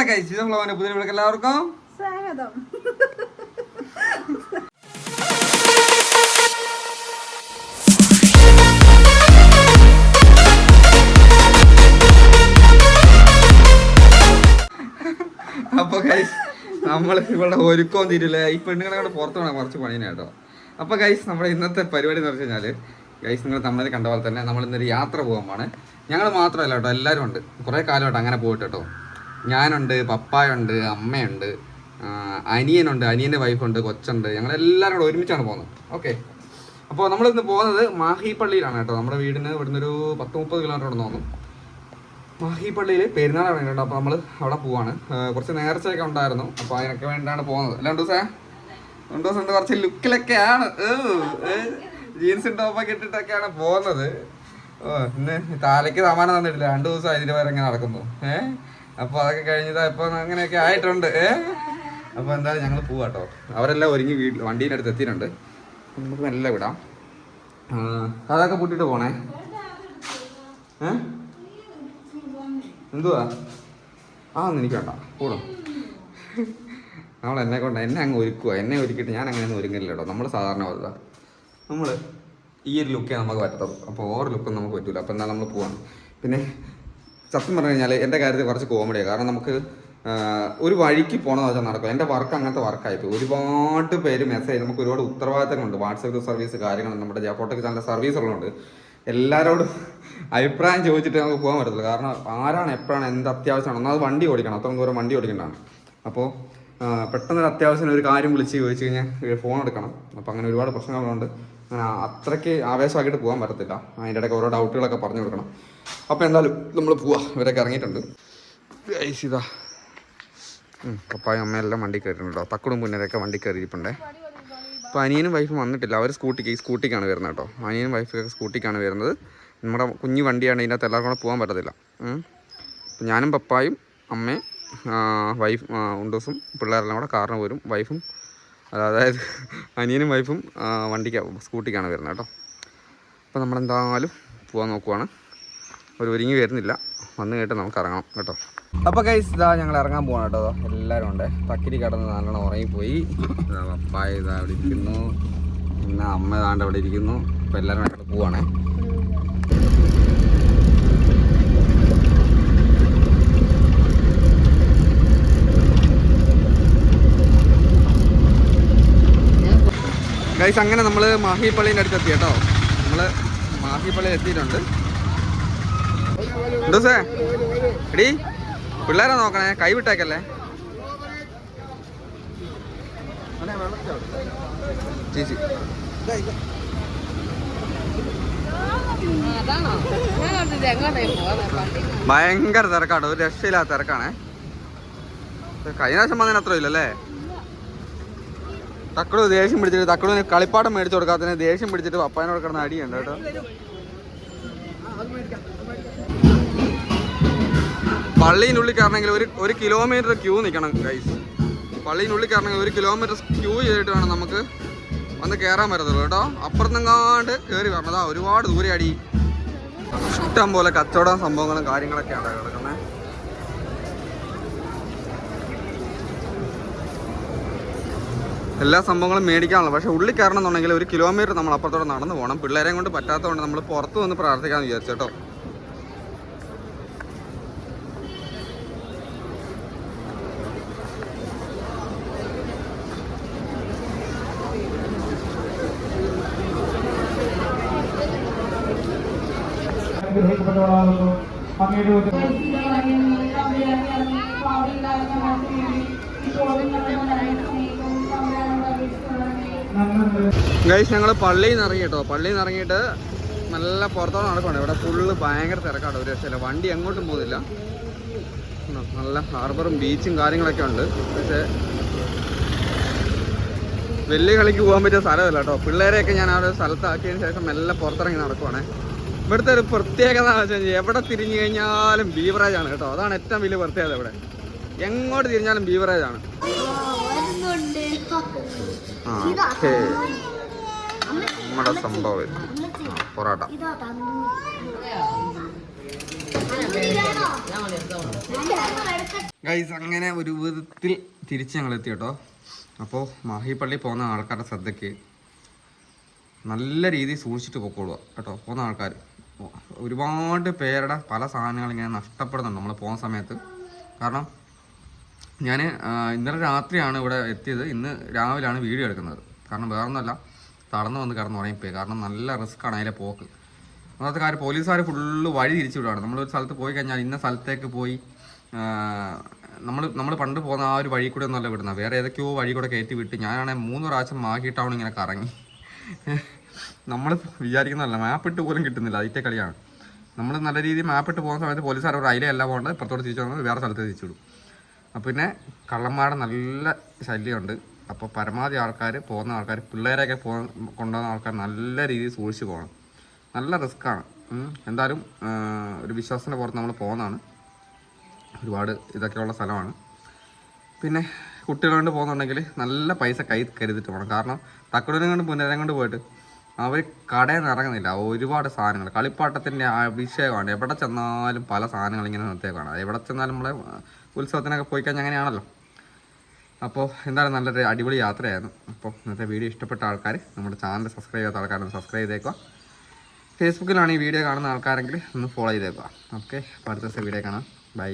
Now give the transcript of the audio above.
നമ്മളെ പുതിയ വിളിക്ക് എല്ലാവർക്കും. സ്വാഗതം. അപ്പൊ കൈസ് നമ്മൾ ഇവിടെ ഒരുക്കവും തീരില്ല ഈ പെണ്ണുങ്ങളെ കൂടെ പുറത്തു പോകണം കുറച്ച് പണിയാണ് കേട്ടോ. അപ്പൊ കൈസ് നമ്മുടെ ഇന്നത്തെ പരിപാടി എന്ന് വെച്ച് കഴിഞ്ഞാൽ ഗൈസ് നിങ്ങൾ തമ്മിൽ കണ്ട പോലെ തന്നെ നമ്മൾ ഇന്നൊരു യാത്ര പോകാൻ പോണ് ഞങ്ങൾ മാത്രമല്ല കേട്ടോ എല്ലാവരും ഉണ്ട്. കുറേ കാലമായിട്ട് അങ്ങനെ പോയിട്ട് കേട്ടോ. ഞാനുണ്ട് പപ്പായുണ്ട് അമ്മയുണ്ട് അനിയനുണ്ട് അനിയന്റെ വൈഫുണ്ട് കൊച്ചുണ്ട് ഞങ്ങൾ എല്ലാവരും കൂടെ ഒരുമിച്ചാണ് പോകുന്നത്. ഓക്കെ അപ്പോൾ നമ്മൾ ഇന്ന് പോകുന്നത് മാഹിപ്പള്ളിയിലാണ് കേട്ടോ. നമ്മുടെ വീടിന് ഇവിടുന്ന് ഒരു പത്ത് മുപ്പത് കിലോമീറ്റർ ഉണ്ടെന്ന് തോന്നുന്നു മാഹി പള്ളിയിൽ പെരുന്നാൾ വേണ്ടിയിട്ടുണ്ട് അപ്പോൾ നമ്മൾ അവിടെ പോവാണ്. കുറച്ച് നേർച്ചയൊക്കെ ഉണ്ടായിരുന്നു. അപ്പോൾ അതിനൊക്കെ വേണ്ടിയാണ് പോകുന്നത്. അല്ല രണ്ടു ദിവസം രണ്ടു ദിവസം ഉണ്ട്. കുറച്ച് ലുക്കിലൊക്കെയാണ് ജീൻസും ടോപ്പൊക്കെ ഇട്ടിട്ടൊക്കെയാണ് പോകുന്നത്. ഓ ഇന്ന് താലയ്ക്ക് സമാനം തന്നിട്ടില്ല. രണ്ട് ദിവസം അതിന്റെ വരെ ഇങ്ങനെ നടക്കുന്നു. ഏ? അപ്പോൾ അതൊക്കെ കഴിഞ്ഞതാ. ഇപ്പൊ അങ്ങനെയൊക്കെ ആയിട്ടുണ്ട്. അപ്പോൾ എന്തായാലും ഞങ്ങൾ പോവാട്ടോ. അവരെല്ലാം ഒരുങ്ങി വീട്ടിൽ വണ്ടീന്റെ അടുത്ത് എത്തിയിട്ടുണ്ട്. നമുക്ക് മെല്ലെ വിടാം. അതൊക്കെ പൂട്ടിയിട്ട് പോണേ. ഏ? എന്തുവാ? ആ എനിക്ക് വേണ്ട. കൂടും നമ്മൾ എന്നെ കൊണ്ട് എന്നെ അങ്ങ് ഒരുക്കുക എന്നെ ഒരുക്കിയിട്ട് ഞാൻ അങ്ങനെ ഒന്നും ഒരുങ്ങില്ല കേട്ടോ നമ്മൾ സാധാരണ പോലെ നമ്മൾ ഈ ഒരു ലുക്കേ നമുക്ക് പറ്റത്തുള്ളൂ. അപ്പോൾ ഓവർ ലുക്കൊന്നും നമുക്ക് പറ്റൂല. അപ്പോൾ എന്നാൽ നമ്മൾ പോവാണ്. പിന്നെ സത്യം പറഞ്ഞു കഴിഞ്ഞാൽ എന്റെ കാര്യത്തിൽ കുറച്ച് കോമഡിയാണ് കാരണം നമുക്ക് ഒരു വഴിക്ക് പോകണമെന്ന് വെച്ചാൽ നടക്കും എന്റെ വർക്ക് അങ്ങനത്തെ വർക്കായിപ്പോയി ഒരുപാട് പേര് മെസ്സേജ് നമുക്ക് ഒരുപാട് ഉത്തരവാദിത്തങ്ങളുണ്ട്. വാട്സപ്പ് സർവീസ് കാര്യങ്ങൾ നമ്മുടെ ജാപ്പോട്ടൊക്കെ ചാനൽ സർവീസുകളുണ്ട് എല്ലാവരോടും അഭിപ്രായം ചോദിച്ചിട്ട് നമുക്ക് പോകാൻ പറ്റത്തില്ല കാരണം ആരാണ് എപ്പോഴാണ് എന്ത് അത്യാവശ്യമാണ് ഒന്നാമത് വണ്ടി ഓടിക്കണം. അത്രയും ദൂരം വണ്ടി ഓടിക്കേണ്ടതാണ്. അപ്പോൾ പെട്ടെന്നൊരു അത്യാവശ്യം ഒരു കാര്യം വിളിച്ച് ചോദിച്ചു കഴിഞ്ഞാൽ ഫോൺ എടുക്കണം. അപ്പോൾ അങ്ങനെ ഒരുപാട് പ്രശ്നങ്ങളുണ്ട്. അങ്ങനെ അത്രയ്ക്ക് ആവേശമാക്കിയിട്ട് പോകാൻ പറ്റത്തില്ല. അതിന്റെ ഇടയ്ക്ക് ഓരോ ഡൗട്ടുകളൊക്കെ പറഞ്ഞു കൊടുക്കണം. അപ്പോൾ എന്തായാലും നമ്മൾ പോവാ. ഇവരൊക്കെ ഇറങ്ങിയിട്ടുണ്ട്. ഇതാ. പപ്പായും അമ്മയെല്ലാം വണ്ടി കയറിയിട്ടുണ്ട്? തക്കടും പുന്നരൊക്കെ വണ്ടി കയറിയിരിപ്പുണ്ടേ. അപ്പോൾ അനിയനും വൈഫും വന്നിട്ടില്ല. അവർ സ്കൂട്ടിക്ക് സ്കൂട്ടിക്കാണ് വരുന്നത് കേട്ടോ. അനിയനും വൈഫൊക്കെ സ്കൂട്ടിക്കാണ് വരുന്നത്. നമ്മുടെ കുഞ്ഞു വണ്ടിയാണ് ഇതിനകത്ത് എല്ലാവർക്കും കൂടെ പോകാൻ പറ്റത്തില്ല. അപ്പം അപ്പോൾ ഞാനും പപ്പായും അമ്മയും വൈഫ് ഉണ്ടോസും പിള്ളേരെല്ലാം കൂടെ കാറിന് വരും വൈഫും അതായത് അനിയനും വൈഫും വണ്ടിക്ക് സ്കൂട്ടിക്കാണ് വരുന്നത് കേട്ടോ. അപ്പോൾ നമ്മളെന്തായാലും പോകാൻ നോക്കുവാണ്. അവർ ഒരുങ്ങി വരുന്നില്ല. വന്നു കേട്ട് നമുക്ക് ഇറങ്ങാം കേട്ടോ. അപ്പോൾ കൈസ് ഇതാ ഞങ്ങൾ ഇറങ്ങാൻ പോകണം കേട്ടോ. എല്ലാരും എല്ലാവരും ഉണ്ട്. തക്കിരി കിടന്ന് നല്ലോണം ഉറങ്ങിപ്പോയി. പപ്പായ ഇതാ അവിടെ ഇരിക്കുന്നു. പിന്നെ അമ്മ ഇതാണ്ട് അവിടെ ഇരിക്കുന്നു. അപ്പോൾ എല്ലാവരും അങ്ങോട്ട് പോവാണേ. ഗൈസ് അങ്ങനെ നമ്മൾ മാഹിപ്പള്ളിന്റെ അടുത്ത് എത്തി കേട്ടോ. നമ്മൾ മാഹിപ്പള്ളിയിൽ എത്തിയിട്ടുണ്ട്. ഉണ്ടൂസേ എടി പിള്ളേരെ നോക്കണേ കൈ വിട്ടേക്കല്ലേ? ചേച്ചി. ഭയങ്കര തിരക്കാണ് ഒരു രക്ഷയില്ലാത്ത തിരക്കാണേ. കഴിഞ്ഞ പ്രാവശ്യം വന്നതിന് അത്ര ഇല്ലല്ലേ? തക്കടു ദേഷ്യം പിടിച്ചിട്ട് തക്കടുവിന് കളിപ്പാട്ടം മേടിച്ചു കൊടുക്കാത്തതിന് ദേഷ്യം പിടിച്ചിട്ട് പപ്പാനോട് കിടന്ന് അടിയുണ്ട് കേട്ടോ. പള്ളീനുള്ളിൽ കയറണമെങ്കിൽ ഒരു ഒരു കിലോമീറ്റർ ക്യൂ നിൽക്കണം ഗൈസ് പള്ളീനുള്ളിൽ കയറണമെങ്കിൽ ഒരു കിലോമീറ്റർ ക്യൂ ചെയ്തിട്ട് വേണം നമുക്ക് വന്ന് കയറാൻ പറ്റത്തുള്ളൂ കേട്ടോ. അപ്പുറത്തെങ്ങാണ്ട് കയറി വരണം. അതാ ഒരുപാട് ദൂരെ അടി. ഇഷ്ടം പോലെ കച്ചവടം സംഭവങ്ങളും കാര്യങ്ങളൊക്കെയാണ് കിടക്കുന്നത്. എല്ലാ സംഭവങ്ങളും മേടിക്കാനുള്ള പക്ഷേ ഉള്ളിൽ കയറണം എന്നുണ്ടെങ്കിൽ ഒരു കിലോമീറ്റർ നമ്മൾ അപ്പുറത്തോടെ നടന്നു പോകണം. പിള്ളേരെയും കൊണ്ട് പറ്റാത്തതുകൊണ്ട് നമ്മൾ പുറത്ത് വന്ന് പ്രാർത്ഥിക്കാമെന്ന് വിചാരിച്ചു കേട്ടോ. അനുഗ്രഹിക്കപ്പെട്ടവളാകുന്നു അങ്ങയുടെ ഗൈസ് ഞങ്ങൾ പള്ളിയിൽ നിന്ന് ഇറങ്ങി കേട്ടോ. പള്ളിയിൽ നിന്ന് ഇറങ്ങിയിട്ട് നല്ല പുറത്തോടെ നടക്കണം ഇവിടെ ഫുള്ള് ഭയങ്കര തിരക്കാണ്. ഒരു രക്ഷയില്ല. വണ്ടി എങ്ങോട്ടും പോകുന്നില്ല. നല്ല ഹാർബറും ബീച്ചും കാര്യങ്ങളൊക്കെ ഉണ്ട്. പക്ഷേ വലിയ കളിക്ക് പോകാൻ പറ്റിയ സ്ഥലമല്ല കേട്ടോ. പിള്ളേരെയൊക്കെ ഞാൻ ആ ഒരു സ്ഥലത്താക്കിയതിന് ശേഷം മെല്ലെ പുറത്തിറങ്ങി നടക്കുവാണേ. ഇവിടുത്തെ ഒരു പ്രത്യേകത എന്ന് വെച്ച് എവിടെ തിരിഞ്ഞു കഴിഞ്ഞാലും ബീവറേജ് ആണ് കേട്ടോ. അതാണ് ഏറ്റവും വലിയ പ്രത്യേകത ഇവിടെ. എങ്ങോട്ട് തിരിഞ്ഞാലും ബീവറേജ് ആണ്. നമ്മുടെ സംഭവം പൊറോട്ട. ഗൈസ് അങ്ങനെ ഒരു വിധത്തിൽ തിരിച്ച് ഞങ്ങൾ എത്തി കേട്ടോ. അപ്പോൾ മാഹിപ്പള്ളി പോകുന്ന ആൾക്കാരുടെ ശ്രദ്ധയ്ക്ക് നല്ല രീതിയിൽ സൂക്ഷിച്ചിട്ട് പൊക്കോളുക കേട്ടോ. പോകുന്ന ആൾക്കാർ ഒരുപാട് പേരുടെ പല സാധനങ്ങൾ ഇങ്ങനെ നഷ്ടപ്പെടുന്നുണ്ട് നമ്മൾ പോകുന്ന സമയത്ത്. കാരണം ഞാൻ ഇന്നലെ രാത്രിയാണ് ഇവിടെ എത്തിയത്. ഇന്ന് രാവിലെയാണ് വീഡിയോ എടുക്കുന്നത്. കാരണം വേറൊന്നുമല്ല തടന്നു വന്ന് കിടന്ന് ഉറങ്ങിപ്പോയി. കാരണം നല്ല റിസ്ക്കാണ് അതിലെ പോക്ക്. അന്നത്തെ കാര്യം പോലീസുകാർ ഫുള്ള് വഴി തിരിച്ചു വിടുകയാണ്. നമ്മളൊരു സ്ഥലത്ത് പോയി കഴിഞ്ഞാൽ ഇന്ന സ്ഥലത്തേക്ക് പോയി നമ്മൾ നമ്മൾ പണ്ട് പോകുന്ന ആ ഒരു വഴി കൂടെ ഒന്നുമല്ല വിടുന്നത്. വേറെ ഏതൊക്കെയോ വഴി കൂടെ കയറ്റി വിട്ട് ഞാനാണെങ്കിൽ മൂന്ന് പ്രാവശ്യം മാഹി ഇങ്ങനെ കറങ്ങി. നമ്മൾ വിചാരിക്കുന്നതല്ല. മാപ്പ് ഇട്ട് പോലും കിട്ടുന്നില്ല. അതിന്റെ കളിയാണ്. നമ്മൾ നല്ല രീതിയിൽ മാപ്പ് ഇട്ട് പോകുന്ന സമയത്ത് പോലീസുകാർ ഒരു അതിലല്ല പോകേണ്ടത്. ഇപ്പുറത്തോട്ട് തിരിച്ചു പോകുന്നത് വേറെ സ്ഥലത്ത് തിരിച്ചു വിടും. അപ്പോൾ പിന്നെ കള്ളന്മാരുടെ നല്ല ശല്യമുണ്ട്. അപ്പോൾ പരമാവധി ആൾക്കാർ പോകുന്ന ആൾക്കാർ പിള്ളേരെയൊക്കെ പോ കൊണ്ടുപോകുന്ന ആൾക്കാർ നല്ല രീതിയിൽ സൂക്ഷിച്ച് പോകണം. നല്ല റിസ്ക്കാണ് എന്തായാലും ഒരു വിശ്വാസത്തിന്റെ പുറത്ത് നമ്മൾ പോകുന്നതാണ്. ഒരുപാട് ഇതൊക്കെയുള്ള സ്ഥലമാണ്. പിന്നെ കുട്ടികളെ കൊണ്ട് പോകുന്നുണ്ടെങ്കിൽ നല്ല പൈസ കൈ കരുതിട്ട് പോകണം. കാരണം തക്കടൂരും കൊണ്ട് പുനരം കൊണ്ട് പോയിട്ട് അവർ കടയിൽ നിന്ന് ഇറങ്ങുന്നില്ല. ഒരുപാട് സാധനങ്ങൾ. കളിപ്പാട്ടത്തിന്റെ അഭിഷേകമാണ് എവിടെ ചെന്നാലും പല സാധനങ്ങൾ ഇങ്ങനെ നിർത്തിയേക്കാണ്. എവിടെ ചെന്നാലും നമ്മൾ ഉത്സവത്തിനൊക്കെ പോയി കഴിഞ്ഞാൽ അങ്ങനെയാണല്ലോ. അപ്പോൾ എന്തായാലും നല്ലൊരു അടിപൊളി യാത്രയായിരുന്നു. അപ്പോൾ ഇന്നത്തെ വീഡിയോ ഇഷ്ടപ്പെട്ട ആൾക്കാർ നമ്മുടെ ചാനൽ സബ്സ്ക്രൈബ് ചെയ്യാത്ത ആൾക്കാരൊന്ന് സബ്സ്ക്രൈബ് ചെയ്തേക്കുക. ഫേസ്ബുക്കിലാണ് ഈ വീഡിയോ കാണുന്ന ആൾക്കാരെങ്കിൽ ഒന്ന് ഫോളോ ചെയ്തേക്കുക. ഓക്കെ അപ്പോൾ അടുത്ത ദിവസം വീഡിയോ കാണാം. ബൈ